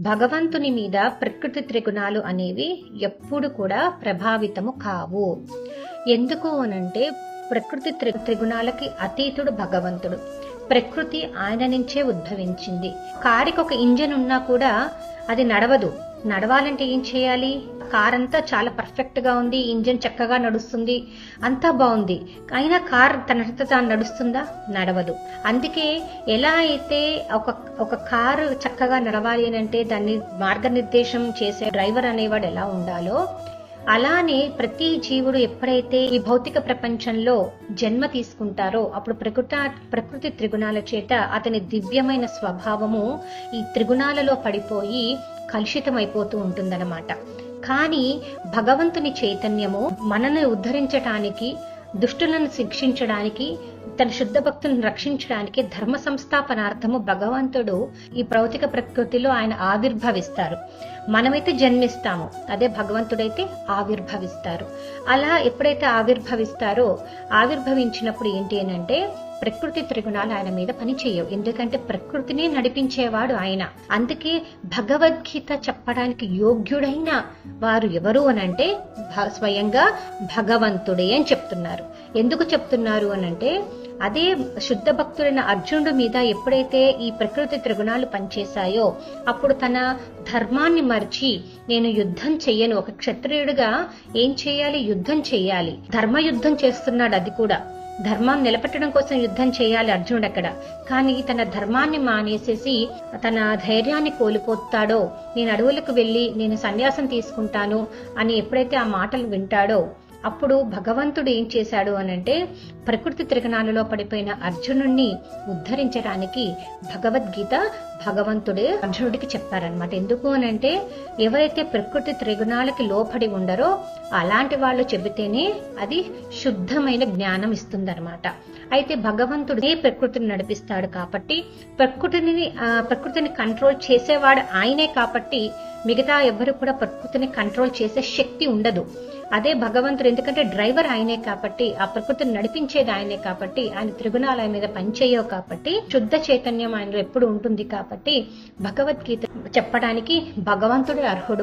భగవంతుని మీద ప్రకృతి త్రిగుణాలు అనేవి ఎప్పుడు కూడా ప్రభావితము కావు. ఎందుకు అనంటే ప్రకృతి త్రి త్రిగుణాలకి అతీతుడు భగవంతుడు. ప్రకృతి ఆయన నుంచే ఉద్భవించింది. కారికి ఒక ఇంజన్ ఉన్నా కూడా అది నడవదు. నడవాలంటే ఏం చేయాలి? కార్ అంతా చాలా పర్ఫెక్ట్గా ఉంది ఇంజన్ చక్కగా నడుస్తుంది అంతా బాగుంది. అయినా కార్ తనంత తాను నడుస్తుందా? నడవదు. అందుకే ఎలా అయితే ఒక ఒక కారు చక్కగా నడవాలి అని అంటే దాన్ని మార్గనిర్దేశం చేసే డ్రైవర్ అనేవాడు ఎలా ఉండాలో అలానే ప్రతి జీవుడు ఎప్పుడైతే ఈ భౌతిక ప్రపంచంలో జన్మ తీసుకుంటారో అప్పుడు ప్రకృత ప్రకృతి త్రిగుణాల చేత అతని దివ్యమైన స్వభావము ఈ త్రిగుణాలలో పడిపోయి కలుషితమైపోతూ ఉంటుందన్నమాట. కానీ భగవంతుని చైతన్యము మనల్ని ఉద్ధరించటానికి దుష్టులను శిక్షించడానికి తన శుద్ధ భక్తులను రక్షించడానికి ధర్మ సంస్థాపనార్థము భగవంతుడు ఈ భౌతిక ప్రకృతిలో ఆయన ఆవిర్భవిస్తారు. మనమైతే జన్మిస్తాము. అదే భగవంతుడైతే ఆవిర్భవిస్తారు. అలా ఎప్పుడైతే ఆవిర్భవిస్తారో ఆవిర్భవించినప్పుడు ఏంటి అని అంటే ప్రకృతి త్రిగుణాలు ఆయన మీద పని చేయవు ఎందుకంటే ప్రకృతిని నడిపించేవాడు ఆయన. అందుకే భగవద్గీత చెప్పడానికి యోగ్యుడైన వారు ఎవరు అనంటే భ- స్వయంగా భగవంతుడే అని చెప్తున్నారు. ఎందుకు చెప్తున్నారు అనంటే అదే శుద్ధ భక్తుడైన అర్జునుడి మీద ఎప్పుడైతే ఈ ప్రకృతి త్రిగుణాలు పనిచేశాయో అప్పుడు తన ధర్మాన్ని మర్చి నేను యుద్ధం చెయ్యను. ఒక క్షత్రియుడిగా ఏం చేయాలి? యుద్ధం చేయాలి ధర్మ యుద్ధం చేస్తున్నాడు అది కూడా. ధర్మాన్ని నిలబెట్టడం కోసం యుద్ధం చేయాలి అర్జునుడు అక్కడ. కానీ తన ధర్మాన్ని మానేసేసి తన ధైర్యాన్ని కోల్పోతాడో నేను అడవులకు వెళ్ళి నేను సన్యాసం తీసుకుంటాను అని ఎప్పుడైతే ఆ మాటలు వింటాడో అప్పుడు భగవంతుడు ఏం చేశాడు అనంటే ప్రకృతి త్రిగణాలలో పడిపోయిన అర్జునుణ్ణి ఉద్ధరించడానికి భగవద్గీత భగవంతుడే అర్జునుడికి చెప్పారనమాట ఎందుకు అనంటే ఎవరైతే ప్రకృతి త్రిగుణాలకి లోపడి ఉండరో అలాంటి వాళ్ళు చెబితేనే అది శుద్ధమైన జ్ఞానం ఇస్తుందన్నమాట. అయితే భగవంతుడే ప్రకృతిని నడిపిస్తాడు కాబట్టి ప్రకృతిని ప్రకృతిని కంట్రోల్ చేసేవాడు ఆయనే కాబట్టి మిగతా ఎవరు కూడా ప్రకృతిని కంట్రోల్ చేసే శక్తి ఉండదు. అదే భగవంతుడు ఎందుకంటే డ్రైవర్ ఆయనే కాబట్టి ఆ ప్రకృతిని నడిపించేది ఆయనే కాబట్టి ఆయన త్రిగుణాలు ఆయన మీద పనిచేయవు కాబట్టి శుద్ధ చైతన్యం ఆయనలో ఎప్పుడు ఉంటుంది కాబట్టి భగవద్గీత చెప్పడానికి భగవంతుడు అర్హుడు.